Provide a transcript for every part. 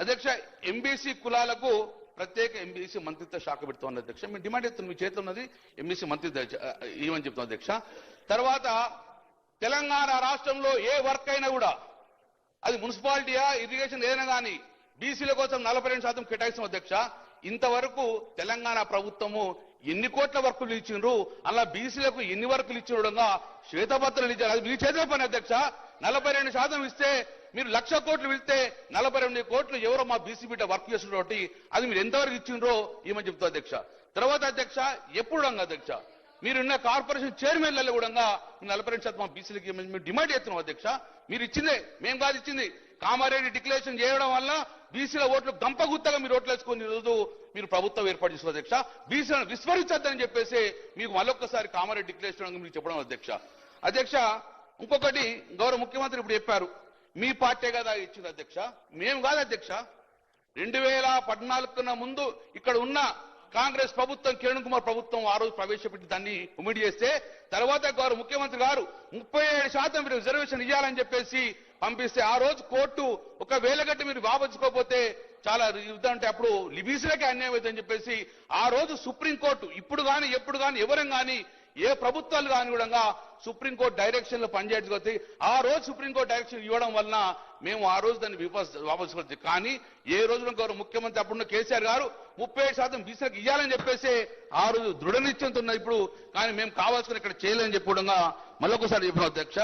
అధ్యక్ష ఎంబీసీ కులాలకు ప్రత్యేక ఎంబీసీ మంత్రిత్వ శాఖ పెడుతోంది అధ్యక్ష. మేము డిమాండ్ చేస్తున్నాం మీ చేతిలో ఉన్నది ఎంబీసీ మంత్రిత్వ ఆ, ఇవ్వని చెప్తాం అధ్యక్ష? తర్వాత తెలంగాణ రాష్ట్రంలో ఏ వర్క్ అయినా కూడా అది మున్సిపాలిటీయా ఇరిగేషన్ ఏదైనా కానీ బీసీల కోసం నలభై రెండు శాతం కేటాయిస్తాం అధ్యక్ష. ఇంతవరకు తెలంగాణ ప్రభుత్వము ఎన్ని కోట్ల వర్కులు ఇచ్చిండ్రు అలా బీసీలకు ఎన్ని వర్కులు ఇచ్చిన శ్వేతపత్రాలు ఇచ్చారు. అది మీ చేతిలో పని అధ్యక్ష. నలభై రెండు శాతం ఇస్తే మీరు లక్ష కోట్లు వెళ్తే నలభై రెండు కోట్లు ఎవరో మా బీసీ బిడ్డ వర్క్ చేస్తున్నటువంటి అది మీరు ఎంతవరకు ఇచ్చిండ్రో ఏమని చెప్తా అధ్యక్ష. తర్వాత అధ్యక్ష ఎప్పుడు అధ్యక్ష? మీరున్న కార్పొరేషన్ చైర్మన్లలో కూడా నలభై రెండు శాతం బీసీలకి మేము డిమాండ్ చేస్తున్నాం అధ్యక్ష. మీరు ఇచ్చిందే మేము కాదు ఇచ్చింది. కామారెడ్డి డిక్లరేషన్ చేయడం వల్ల బీసీల ఓట్లు గంపగుత్తగా మీరు ఓట్లు వేసుకుని రోజు మీరు ప్రభుత్వం ఏర్పాటు చేసిన అధ్యక్ష. బీసీలను విస్మరించద్దని చెప్పేసి మీకు మళ్ళొక్కసారి కామారెడ్డి డిక్లరేషన్ మీరు చెప్పడం అధ్యక్ష. అధ్యక్ష ఇంకొకటి గౌరవ ముఖ్యమంత్రి ఇప్పుడు చెప్పారు. మీ పార్టీ కదా ఇచ్చింది అధ్యక్ష? మేము కాదు అధ్యక్ష. రెండు వేల పద్నాలుగు కన్నా ముందు ఇక్కడ ఉన్న కాంగ్రెస్ ప్రభుత్వం కిరణ్ కుమార్ ప్రభుత్వం ఆ రోజు ప్రవేశపెట్టి దాన్ని ఉమిడి చేస్తే తర్వాత గారు ముఖ్యమంత్రి గారు ముప్పై ఏడు శాతం మీరు రిజర్వేషన్ ఇవ్వాలని చెప్పేసి పంపిస్తే ఆ రోజు కోర్టు ఒక వేలగట్టి మీరు వాపచ్చుకోకపోతే చాలా ఇదంటే అప్పుడు లిబీసులకే అన్యాయం అవుతుందని చెప్పేసి ఆ రోజు సుప్రీంకోర్టు ఇప్పుడు కానీ ఎప్పుడు కానీ ఎవరం కానీ ఏ ప్రభుత్వాలు కాని కూడా సుప్రీంకోర్టు డైరెక్షన్లో పనిచేయకపోతే ఆ రోజు సుప్రీంకోర్టు డైరెక్షన్ ఇవ్వడం వలన మేము ఆ రోజు దాన్ని విపస్ వాపసు కానీ ఏ రోజున గౌరవ ముఖ్యమంత్రి అప్పుడున్న కేసీఆర్ గారు ముప్పై ఏడు శాతం బీసీలకు ఇవ్వాలని చెప్పేసి ఆ రోజు దృఢ నిశ్చయంతో ఇప్పుడు. కానీ మేము కావాల్సిన ఇక్కడ చేయలేని చెప్పడంగా మళ్ళొకసారి చెప్పిన అధ్యక్ష.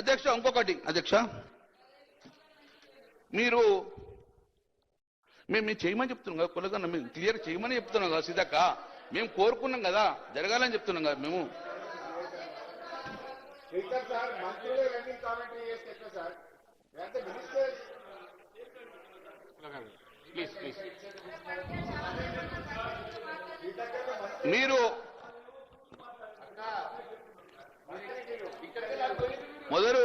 అధ్యక్ష ఇంకొకటి. అధ్యక్ష మీరు మేము మేము చేయమని చెప్తున్నాం కదా కులగన్న మేము క్లియర్ చేయమని చెప్తున్నాం కదా సీతక్క. మేము కోరుకున్నాం కదా జరగాలని చెప్తున్నాం కదా మేము. స్పీకర్ సార్ మంత్రులు కామెంటరీ చేస్తే ఎట్లా సార్? మినిస్టర్? Please please. మీరు మొదలు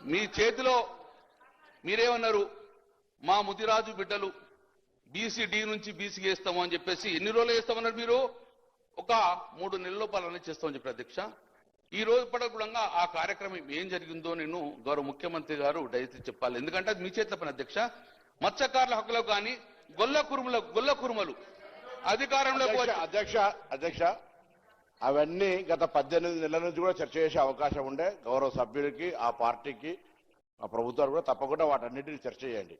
మీ చేతిలో మీరేమన్నారు? మా ముదిరాజు బిడ్డలు బీసీ డి నుంచి బీసీకి వేస్తాము అని చెప్పేసి ఎన్ని రోజులు వేస్తామన్నారు మీరు? ఒక మూడు నెలల లోపల చేస్తామని చెప్పారు అధ్యక్ష. ఈ రోజు పడకుండా ఆ కార్యక్రమం ఏం జరిగిందో నేను గౌరవ ముఖ్యమంత్రి గారు దయచేసి చెప్పాలి. ఎందుకంటే అది మీ చేతిలో పని అధ్యక్ష. మత్స్యకారుల హక్కులకు కానీ గొల్ల కురుముల గొల్ల కురుమలు అధికారంలోకి వచ్చి అధ్యక్ష అధ్యక్ష అవన్నీ గత పద్దెనిమిది నెలల నుంచి కూడా చర్చ చేసే అవకాశం ఉండే గౌరవ సభ్యులకి ఆ పార్టీకి ఆ ప్రభుత్వాలు కూడా తప్పకుండా వాటన్నిటిని చర్చ చేయండి.